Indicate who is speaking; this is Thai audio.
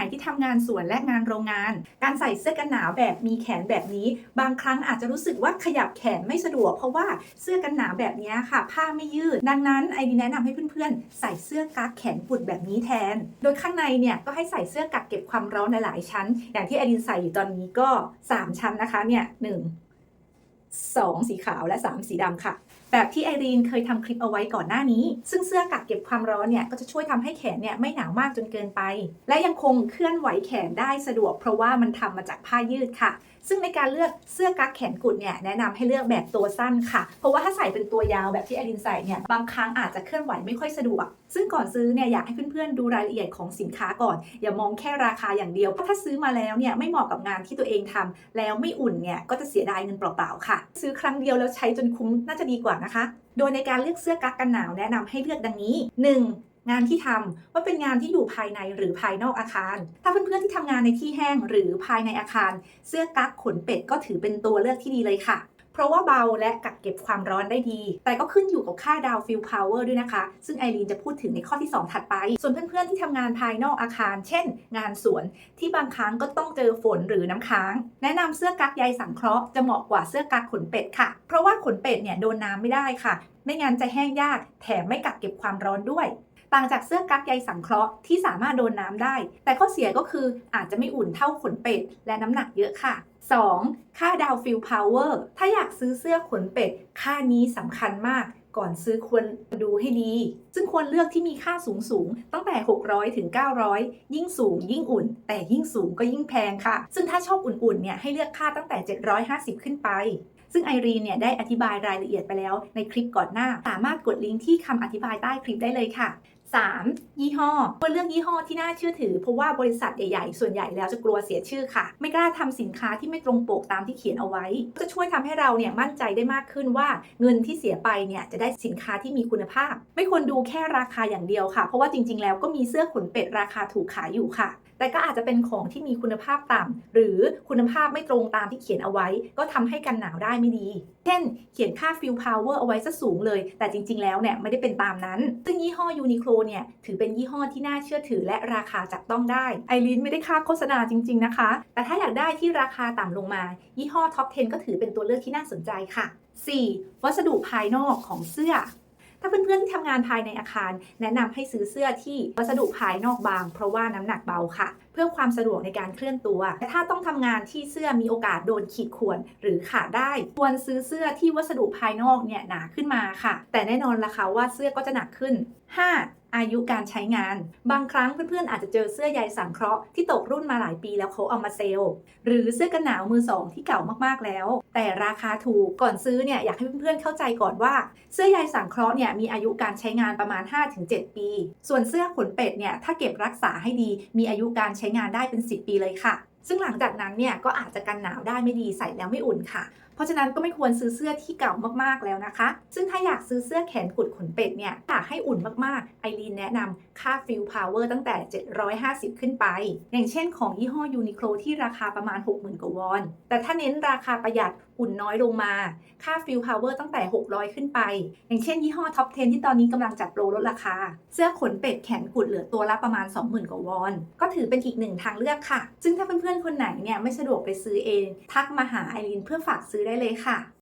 Speaker 1: ม่ที่ทำงานสวนและงานโรงงาน การใส่เสื้อกันหนาวแบบมีแขนแบบนี้ บางครั้งอาจจะรู้สึกว่าขยับแขนไม่สะดวก เพราะว่าเสื้อกันหนาวแบบนี้ค่ะ ผ้าไม่ยืด ดังนั้นไอดีแนะนำให้เพื่อนๆ ใส่เสื้อกั๊กแขนกุดแบบนี้แทน โดยข้างในเนี่ยก็ให้ใส่เสื้อกั๊กเก็บความร้อนหลายๆชั้น อย่างที่ไอดีนใส่อยู่ตอนนี้ก็ 3 ชั้นนะคะเนี่ยหนึ่ง2สีขาวและ 3 สีดำค่ะ แบบที่ไอรีนเคยทำคลิปเอาไว้ก่อนหน้านี้ ซึ่งเสื้อกักเก็บความร้อนเนี่ยก็จะช่วยทำให้แขนเนี่ยไม่หนาวมากจนเกินไป และยังคงเคลื่อนไหวแขนได้สะดวก เพราะว่ามันทำมาจากผ้ายืดค่ะ ซึ่งในการเลือกเสื้อกั๊กแขนกุดเนี่ยแนะนำให้เลือกแบบตัวสั้นค่ะ เพราะว่าถ้าใส่เป็นตัวยาวแบบที่ไอรินใส่เนี่ยบางครั้งอาจจะเคลื่อนไหวไม่ค่อยสะดวก ซึ่งก่อนซื้อเนี่ยอยากให้เพื่อนๆดูรายละเอียดของสินค้าก่อน อย่ามองแค่ราคาอย่างเดียวเพราะถ้าซื้อมาแล้วเนี่ยไม่เหมาะกับงานที่ตัวเองทำแล้วไม่อุ่นเนี่ยก็จะเสียดายเงินเปล่าๆค่ะ ซื้อครั้งเดียวแล้วใช้จนคุ้มน่าจะดีกว่านะคะ โดยในการเลือกเสื้อกั๊กกันหนาวแนะนำให้เลือกดังนี้ 1. งานที่ทำว่าเป็นงานที่อยู่ภายในหรือภายนอกอาคาร ถ้าเพื่อนๆที่ทำงานในที่แห้งหรือภายในอาคาร เสื้อกั๊กขนเป็ดก็ถือเป็นตัวเลือกที่ดีเลยค่ะ เพราะว่าเบาและกักเก็บความร้อนได้ดี แต่ก็ขึ้นอยู่กับค่าดาวฟิลพาวเวอร์ด้วยนะคะ ซึ่งไอรีนจะพูดถึงในข้อที่ 2 ถัดไป ส่วนเพื่อนๆที่ทำงานภายนอกอาคาร เช่น งานสวนที่บางครั้งก็ต้องเจอฝนหรือน้ำค้าง แนะนำเสื้อกั๊กใยสังเคราะห์จะเหมาะกว่าเสื้อกั๊กขนเป็ดค่ะ เพราะว่าขนเป็ดเนี่ยโดนน้ำไม่ได้ค่ะ ไม่งั้นจะแห้งยาก แถมไม่กักเก็บความร้อนด้วย ต่างจากเสื้อกั๊กใยสังเคราะห์ที่สามารถโดนน้ำได้ แต่ข้อเสียก็คืออาจจะไม่อุ่นเท่าขนเป็ด และน้ำหนักเยอะค่ะ 2. ค่าดาวฟิลพาวเวอร์ถ้าอยากซื้อเสื้อขนเป็ด ค่านี้สำคัญมากก่อนซื้อควรดูให้ดี ซึ่งควรเลือกที่มีค่าสูงสูงๆตั้งแต่ 600 ถึง 900 ยิ่งสูงยิ่งอุ่น แต่ยิ่งสูงก็ยิ่งแพงค่ะ ซึ่งถ้าชอบอุ่นๆ เนี่ยให้เลือกค่าตั้งแต่ 750 ขึ้นไป ซึ่งไอรีนเนี่ยได้อธิบายรายละเอียดไปแล้วในคลิปก่อนหน้า สามารถกดลิงก์ที่คำอธิบายใต้คลิปได้เลยค่ะ 3. ยี่ห้อควรเลือกยี่ห้อที่น่าเชื่อถือ เพราะว่าบริษัทใหญ่ๆ ส่วนใหญ่แล้วจะกลัวเสียชื่อค่ะ ไม่กล้าทำสินค้าที่ไม่ตรงปกตามที่เขียนเอาไว้ จะช่วยทำให้เราเนี่ยมั่นใจได้มากขึ้นว่าเงินที่เสียไปเนี่ยจะได้สินค้าที่มีคุณภาพ ไม่ควรดูแค่ราคาอย่างเดียวค่ะ เพราะว่าจริงๆ แล้วก็มีเสื้อขนเป็ดราคาถูกขายอยู่ค่ะ แต่ก็อาจจะเป็นของที่มีคุณภาพต่ำหรือคุณภาพไม่ตรงตามที่เขียนเอาไว้ ก็ทำให้กันหนาวได้ไม่ดี เช่น เขียนค่าฟิลพาวเวอร์เอาไว้ซะสูงเลย แต่จริง ๆ แล้วเนี่ยไม่ได้เป็นตามนั้น ซึ่งยี่ห้อยูนิโคลเนี่ยถือเป็นยี่ห้อที่น่าเชื่อถือและราคาจับต้องได้ไอรินไม่ได้ค่าโฆษณาจริง ๆ นะคะ แต่ถ้าอยากได้ที่ราคาต่ำลงมา ยี่ห้อท็อป 10 ก็ถือเป็นตัวเลือกที่น่าสนใจค่ะ 4. วัสดุภายนอกของเสื้อถ้าเพื่อนๆที่ทำงานภายในอาคาร แนะนำให้ซื้อเสื้อที่วัสดุภายนอกบาง เพราะว่าน้ำหนักเบาค่ะเพื่อความสะดวกในการเคลื่อนตัวแต่ถ้าต้องทำงานที่เสื้อมีโอกาสโดนขีดข่วนหรือขาดได้ควรซื้อเสื้อที่วัสดุภายนอกเนี่ยหนาขึ้นมาค่ะ แต่แน่นอนละค่ะว่าเสื้อก็จะหนักขึ้น 5. อายุการใช้งาน บางครั้งเพื่อนๆอาจจะเจอเสื้อใยสังเคราะห์ที่ตกรุ่นมาหลายปีแล้วเขาเอามาเซลล์ หรือเสื้อกันหนาวมือสองที่เก่ามากๆแล้ว แต่ราคาถูกก่อนซื้อเนี่ยอยากให้เพื่อนๆเข้าใจก่อนว่า เสื้อใยสังเคราะห์เนี่ยมีอายุการใช้งานประมาณ 5-7 ปี ส่วนเสื้อขนเป็ดเนี่ยถ้าเก็บรักษาให้ดีมีอายุการใช้งานได้เป็น 10 ปีเลยค่ะ ซึ่งหลังจากนั้นเนี่ยก็อาจจะกันหนาวได้ไม่ดีใส่แล้วไม่อุ่นค่ะ เพราะฉะนั้นก็ไม่ควรซื้อเสื้อที่เก่ามากๆแล้วนะคะ ซึ่งถ้าอยากซื้อเสื้อแขนกุดขนเป็ดเนี่ยอยากให้อุ่นมากๆไอรีนแนะนำค่าฟิลพาวเวอร์ตั้งแต่ 750 ขึ้นไป อย่างเช่นของยี่ห้อยูนิโคลที่ราคาประมาณ 60,000กว่าวอน แต่ถ้าเน้นราคาประหยัด อุ่นน้อยลงมา ค่าฟิลพาวเวอร์ตั้งแต่ 600 ขึ้นไป อย่างเช่นยี่ห้อท็อป 10 ที่ตอนนี้กำลังจัดโปรลดราคา เสื้อขนเป็ดแขนกุดเหลือตัวละประมาณ 20,000 กว่าวอน ก็ถือเป็นอีกหนึ่งทางเลือกค่ะ ซึ่งถ้าเพื่อนๆ คนไหนเนี่ยไม่สะดวกไปซื้อเอง ทักมาหาไอรีนเพื่อฝากซื้อได้เลยค่ะ